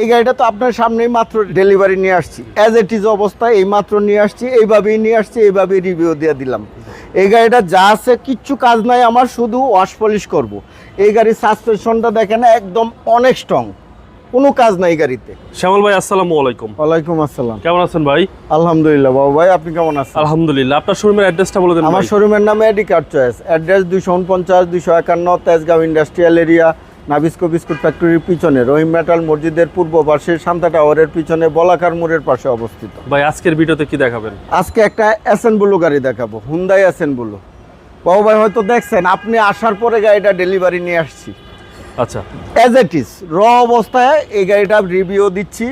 এই গাড়িটা তো আপনার সামনেই মাত্র ডেলিভারি নিয়ে আসছি। অ্যাজ ইট ইজ অবস্থায় এই মাত্র নিয়ে আসছি এইভাবেই নিয়ে আসছি এইভাবেই রিভিউ দিয়ে দিলাম। এই গাড়িটা যা আছে কিচ্ছু কাজ নাই আমার শুধু ওয়াশ পলিশ করব। এই গাড়ির সাসপেনশনটা দেখেন একদম অনেক স্ট্রং কোনো কাজ নাই গাড়িতে। শ্যামল ভাই আসসালামু আলাইকুম। ওয়ালাইকুম আসসালাম। কেমন আছেন ভাই? আলহামদুলিল্লাহ বাবু ভাই আপনি কেমন আছেন? আলহামদুলিল্লাহ। আপনার শোরুমের অ্যাড্রেসটা বলে দেন আমার শোরুমের নাম এডি চয়েস অ্যাড্রেস দুইশো উনপঞ্চাশ দুইশো একান্ন Tejgaon industrial area Nabisco biscuit ফ্যাক্টরির পিছনে রহিম মেটাল মসজিদের পূর্ব পাশে শান্তা টাওয়ারের পিছনে বলাকার মোড়ের পাশে অবস্থিত। ভাই আজকের ভিডিওতে কি দেখাবেন? আজকে একটা অ্যাসেন বুলু গাড়ি দেখাবো হুন্দাই অ্যাসেন বুলু বাবু ভাই হয়তো দেখছেন আপনি আসার পরে গাড়িটা ডেলিভারি নিয়ে আসছি। আচ্ছা। অ্যাজ ইট ইজ র অবস্থায় এই গাড়িটা রিভিউ দিচ্ছি।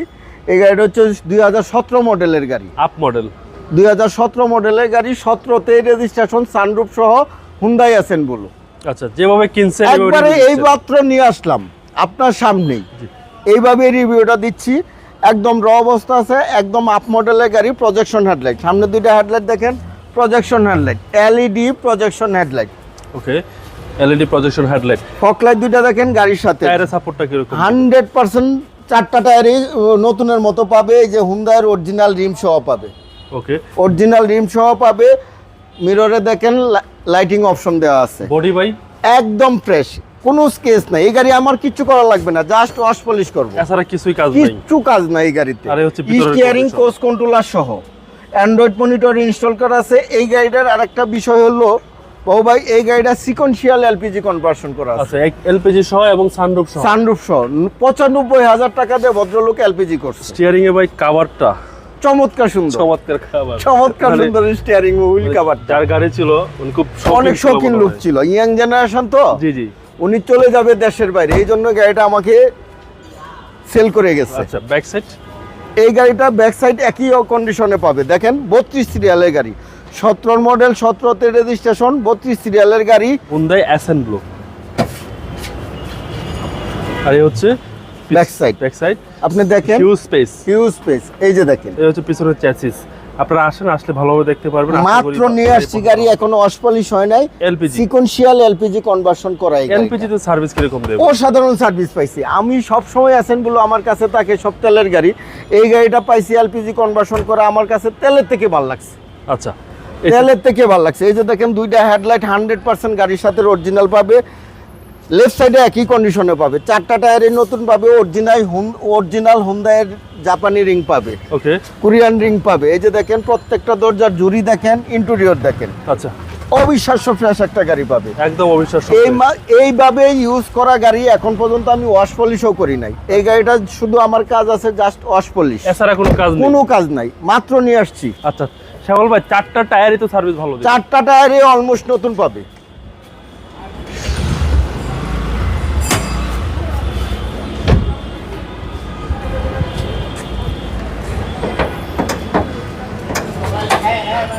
এই গাড়িটা হচ্ছে দুই হাজার সতেরো মডেলের গাড়ি। Up model. দুই হাজার সতেরো মডেলের গাড়ি সতেরোতে রেজিস্ট্রেশন সানরুফ সহ হুন্দাই অ্যাসেন বুলু আচ্ছা যেভাবে কিনছেন একবারে এই মাত্র নিয়ে আসলাম আপনার সামনেই। এইভাবে রিভিউটা দিচ্ছি একদম র অবস্থা আছে একদম আপ মডেলের গাড়ি প্রজেকশন হেডলাইট সামনে দুইটা হেডলাইট দেখেন projection headlight LED projection headlight okay LED projection headlight foglight দুইটা দেখেন গাড়ির সাথে। টায়ারের সাপোর্টটা কীরকম? হান্ড্রেড পার্সেন্ট চারটা টায়ারই নতুনের মতো পাবে এই যে হুন্দার অরিজিনাল রিম সহ পাবে। ওকে অরিজিনাল রিম সহ পাবে মিররে দেখেন লাইটিং অপশন দেওয়া আছে। বডি ভাই একদম ফ্রেশ কোনো স্কেচ নাই। এই গাড়ি আমার কিচ্ছু করা লাগবে না জাস্ট ওয়াশ পলিশ করব। এছাড়া কিছুই কাজ নাই। কিচ্ছু কাজ নাই এই গাড়িতে। আর হচ্ছে ভিতরের স্টিয়ারিং। কোচ কন্ট্রোলার সহ। অ্যান্ড্রয়েড মনিটর ইনস্টল করা আছে। এই গাড়িটার আরেকটা বিষয় হলো বাবু ভাই এই গাড়িটা সিকোয়েন্সিয়াল এলপিজি কনভার্সন করা আছে। আচ্ছা এলপিজি সহ এবং সানরুফ সহ। সানরুফ সহ। পঁচানব্বই হাজার টাকা দিয়ে ভদ্রলোক এলপিজি করছে। স্টিয়ারিং এ ভাই কভারটা চমৎকার সুন্দর। চমৎকার খাবার। চমৎকার মানে সুন্দর স্টিয়ারিং হুইল কাভার যার গাড়ি ছিল উনি খুব অনেক শৌখিন লুক। ছিল। ইয়াং জেনারেশন তো? জি জি। উনি চলে যাবে দেশের বাইরে। এই জন্য গাড়িটা আমাকে সেল করে গেছে। আচ্ছা ব্যাক সাইড এই গাড়িটা ব্যাক সাইড একই কন্ডিশনে পাবে। দেখেন বত্রিশ সিরিয়ালের গাড়ি। সতেরো মডেল সতেরোতে রেজিস্ট্রেশন বত্রিশ সিরিয়ালের গাড়ি। হুন্ডাই অ্যাসেন ব্লু আর হচ্ছে Back side। ব্যাক সাইড আপনি দেখেন হিউজ স্পেস হিউজ স্পেস এই যে দেখেন। এই হচ্ছে পিছনের চ্যাসিস আপনারা আসেন আসলে ভালোভাবে দেখতে পারবেন। মাত্র নিয়ে আসছি গাড়ি এখনও অসপলিশ হয় নাই। এলপিজি। সিকোয়েন্সিয়াল এলপিজি কনভার্সন করা এলপিজি তে সার্ভিস কীরকম দেবে? অসাধারণ সার্ভিস পাইছি। আমি সব সময় অ্যাসেন্টগুলো আমার কাছে থাকে সব তেলের গাড়ি। এই গাড়িটা পাইছি এলপিজি কনভার্সন করা আমার কাছে তেলের থেকে ভালো লাগছে। আচ্ছা। তেলের থেকে ভালো লাগছে। এই যে দেখেন দুইটা হেডলাইট হান্ড্রেড পার্সেন্ট গাড়ির সাথে অরিজিনাল পাবে। লেফট সাইডে একই কন্ডিশনে পাবে। চারটা টায়ারে নতুন পাবে অরিজিনাল অরিজিনাল হুন্দায়ের জাপানি রিং পাবে। ওকে কোরিয়ান রিং পাবে। এই যে দেখেন প্রত্যেকটা দরজার জুরি দেখেন ইন্টেরিয়র দেখেন। আচ্ছা। অবিশ্বাস্য ফ্রেশ একটা গাড়ি পাবে। একদম অবিশ্বাস্য এই এইভাবে ইউজ করা গাড়ি এখন পর্যন্ত আমি ওয়াশ পলিশও করি নাই। এই গাড়িটা শুধু আমার কাজ আছে জাস্ট ওয়াশ পলিশ এছাড়া কোনো কাজ নেই। কোনো কাজ নাই। মাত্র নিয়ে আসছি। আচ্ছা। শ্যামল ভাই চারটা টায়ারই তো সার্ভিস ভালো চারটা টায়ারে অলমোস্ট নতুন পাবে।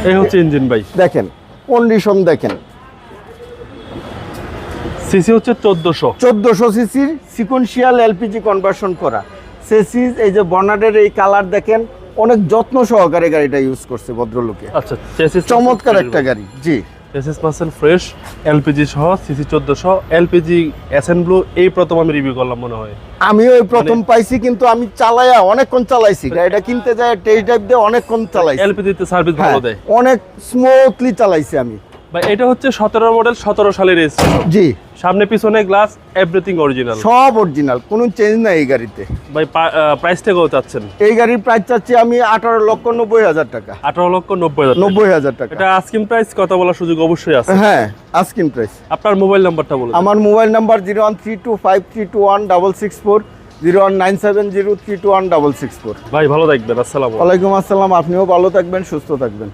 এই হচ্ছে ইঞ্জিন ভাই। দেখেন কন্ডিশন দেখেন। সিসি হচ্ছে 1400 1400 সিসির সিকোয়েন্সিয়াল এলপিজি কনভার্সন করা। সেসিস এই যে বর্নাডের এই কালার দেখেন অনেক যত্ন সহকারে গাড়িটা ইউজ করছে ভদ্রলোকে। আচ্ছা চমৎকার একটা গাড়ি জি। চেসিস পার্সেল ফ্রেশ এলপিজি সহ সিসি চোদ্দশো এলপিজি এসএন ব্লু এই প্রথম আমি রিভিউ করলাম মনে হয়। আমিও এই প্রথম পাইছি কিন্তু আমি চালাইয়া অনেকক্ষণ চালাইছি। গাড়িটা কিনতে যায় টেস্ট ড্রাইভ দিয়ে অনেকক্ষণ চালাইছি। এলপিজিতে সার্ভিস হ্যাঁ, ভালো দেয়। অনেক স্মুথলি চালাইছি আমি। ভাই এটা হচ্ছে সতেরো মডেল সতেরো সালের রেজিস্ট্রেশন জি। সামনে পিছনে গ্লাস এভরিথিং অরিজিনাল সব অরিজিনাল কোনো চেঞ্জ নাই এই গাড়িতে। ভাই প্রাইসটা কত চাচ্ছেন। এই গাড়ির প্রাইস চাচ্ছি আমি আঠারো লক্ষ নব্বই হাজার টাকা। আঠারো লক্ষ নব্বই হাজার টাকা। নব্বই হাজার টাকা। এটা আস্কিং প্রাইস কথা বলার সুযোগ অবশ্যই আছে। হ্যাঁ আস্কিন প্রাইস আপনার মোবাইল নাম্বারটা বলুন আমার mobile number zero one three two five three two one double six four zero one nine seven zero three two one double six four ভাই ভালো থাকবেন আসসালাম ওয়ালাইকুম আসসালাম আপনিও ভালো থাকবেন সুস্থ থাকবেন।